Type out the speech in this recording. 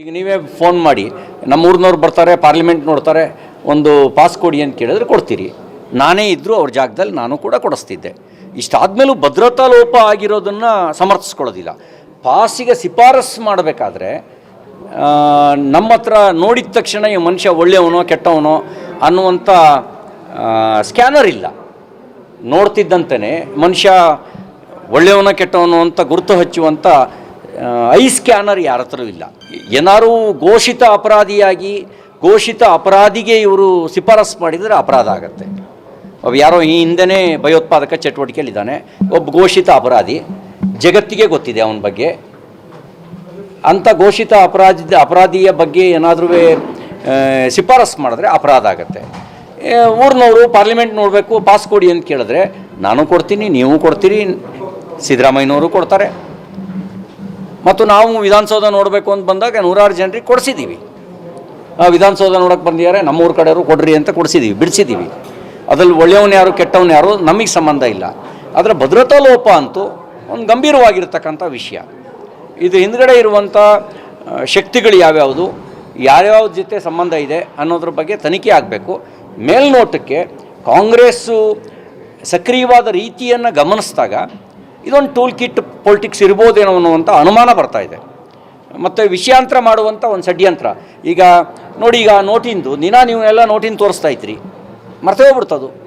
ಈಗ ನೀವೇ ಫೋನ್ ಮಾಡಿ, ನಮ್ಮ ಊರಿನವ್ರು ಬರ್ತಾರೆ ಪಾರ್ಲಿಮೆಂಟ್ ನೋಡ್ತಾರೆ, ಒಂದು ಪಾಸ್ ಕೊಡಿ ಅಂತ ಕೇಳಿದ್ರೆ ಕೊಡ್ತೀರಿ. ನಾನೇ ಇದ್ದರೂ ಅವ್ರ ಜಾಗದಲ್ಲಿ ನಾನು ಕೂಡ ಕೊಡಿಸ್ತಿದ್ದೆ. ಇಷ್ಟಾದಮೇಲೂ ಭದ್ರತಾ ಲೋಪ ಆಗಿರೋದನ್ನು ಸಮರ್ಥಿಸ್ಕೊಳ್ಳೋದಿಲ್ಲ. ಪಾಸಿಗೆ ಶಿಫಾರಸ್ ಮಾಡಬೇಕಾದ್ರೆ ನಮ್ಮ ಹತ್ರ ನೋಡಿದ ತಕ್ಷಣ ಈ ಮನುಷ್ಯ ಒಳ್ಳೆಯವನೋ, ಕೆಟ್ಟವನೋ ಅನ್ನುವಂಥ ಸ್ಕ್ಯಾನರ್ ಇಲ್ಲ. ನೋಡ್ತಿದ್ದಂತೆಯೇ ಮನುಷ್ಯ ಒಳ್ಳೆಯವನ, ಕೆಟ್ಟವನು ಅಂತ ಗುರುತು ಹಚ್ಚುವಂಥ ಐ ಸ್ಕ್ಯಾನರ್ ಯಾರ ಹತ್ರ ಇಲ್ಲ. ಏನಾರು ಘೋಷಿತ ಅಪರಾಧಿಯಾಗಿ, ಘೋಷಿತ ಅಪರಾಧಿಗೆ ಇವರು ಶಿಫಾರಸ್ ಮಾಡಿದರೆ ಅಪರಾಧ ಆಗತ್ತೆ. ಒಬ್ಬ ಯಾರೋ ಈ ಹಿಂದೆನೇ ಭಯೋತ್ಪಾದಕ ಚಟುವಟಿಕೆಯಲ್ಲಿದ್ದಾನೆ, ಒಬ್ಬ ಘೋಷಿತ ಅಪರಾಧಿ, ಜಗತ್ತಿಗೆ ಗೊತ್ತಿದೆ ಅವನ ಬಗ್ಗೆ. ಅಂಥ ಘೋಷಿತ ಅಪರಾಧಿ, ಅಪರಾಧಿಯ ಬಗ್ಗೆ ಏನಾದರೂ ಶಿಫಾರಸ್ ಮಾಡಿದ್ರೆ ಅಪರಾಧ ಆಗುತ್ತೆ. ಊರಿನವರು ಪಾರ್ಲಿಮೆಂಟ್ ನೋಡಬೇಕು, ಪಾಸ್ ಕೊಡಿ ಅಂತ ಕೇಳಿದ್ರೆ, ನಾನು ಕೊಡ್ತೀನಿ, ನೀವು ಕೊಡ್ತೀರಿ, ಸಿದ್ದರಾಮಯ್ಯನವರು ಕೊಡ್ತಾರೆ. ಮತ್ತು ನಾವು ವಿಧಾನಸೌಧ ನೋಡಬೇಕು ಅಂತ ಬಂದಾಗ ನೂರಾರು ಜನರಿಗೆ ಕೊಡಿಸಿದ್ದೀವಿ. ವಿಧಾನಸೌಧ ನೋಡೋಕೆ ಬಂದಿದ್ದಾರೆ, ನಮ್ಮೂರ ಕಡೆಯವರು ಕೊಡ್ರಿ ಅಂತ ಕೊಡಿಸಿದ್ದೀವಿ, ಬಿಡಿಸಿದ್ದೀವಿ. ಅದ್ರಲ್ಲಿ ಒಳ್ಳೆಯವನು ಯಾರು, ಕೆಟ್ಟವನು ಯಾರು ನಮಗೆ ಸಂಬಂಧ ಇಲ್ಲ. ಆದರೆ ಭದ್ರತಾ ಲೋಪ ಅಂತೂ ಒಂದು ಗಂಭೀರವಾಗಿರ್ತಕ್ಕಂಥ ವಿಷಯ. ಇದು ಹಿಂದ್ಗಡೆ ಇರುವಂಥ ಶಕ್ತಿಗಳು ಯಾವ್ಯಾವುದು ಯಾರ್ಯಾವ ಜೊತೆ ಸಂಬಂಧ ಇದೆ ಅನ್ನೋದ್ರ ಬಗ್ಗೆ ತನಿಖೆ ಆಗಬೇಕು. ಮೇಲ್ನೋಟಕ್ಕೆ ಕಾಂಗ್ರೆಸ್ಸು ಸಕ್ರಿಯವಾದ ರೀತಿಯನ್ನು ಗಮನಿಸಿದಾಗ ಇದೊಂದು ಟೂಲ್ ಕಿಟ್ ಪೊಲಿಟಿಕ್ಸ್ ಇರ್ಬೋದೇನೋ ಅನ್ನುವಂಥ ಅನುಮಾನ ಬರ್ತಾ ಇದೆ. ಮತ್ತು ವಿಷಯಾಂತರ ಮಾಡುವಂಥ ಒಂದು ಷಡ್ಯಂತ್ರ. ಈಗ ನೋಡಿ, ಈಗ ನೋಟಿಂದು ದಿನ ನೀವು ಎಲ್ಲ ನೋಟಿಂದು ತೋರಿಸ್ತಾ ಇದ್ರಿ. ಮರ್ತೇ ಹೋಗ್ಬಿಡ್ತದು.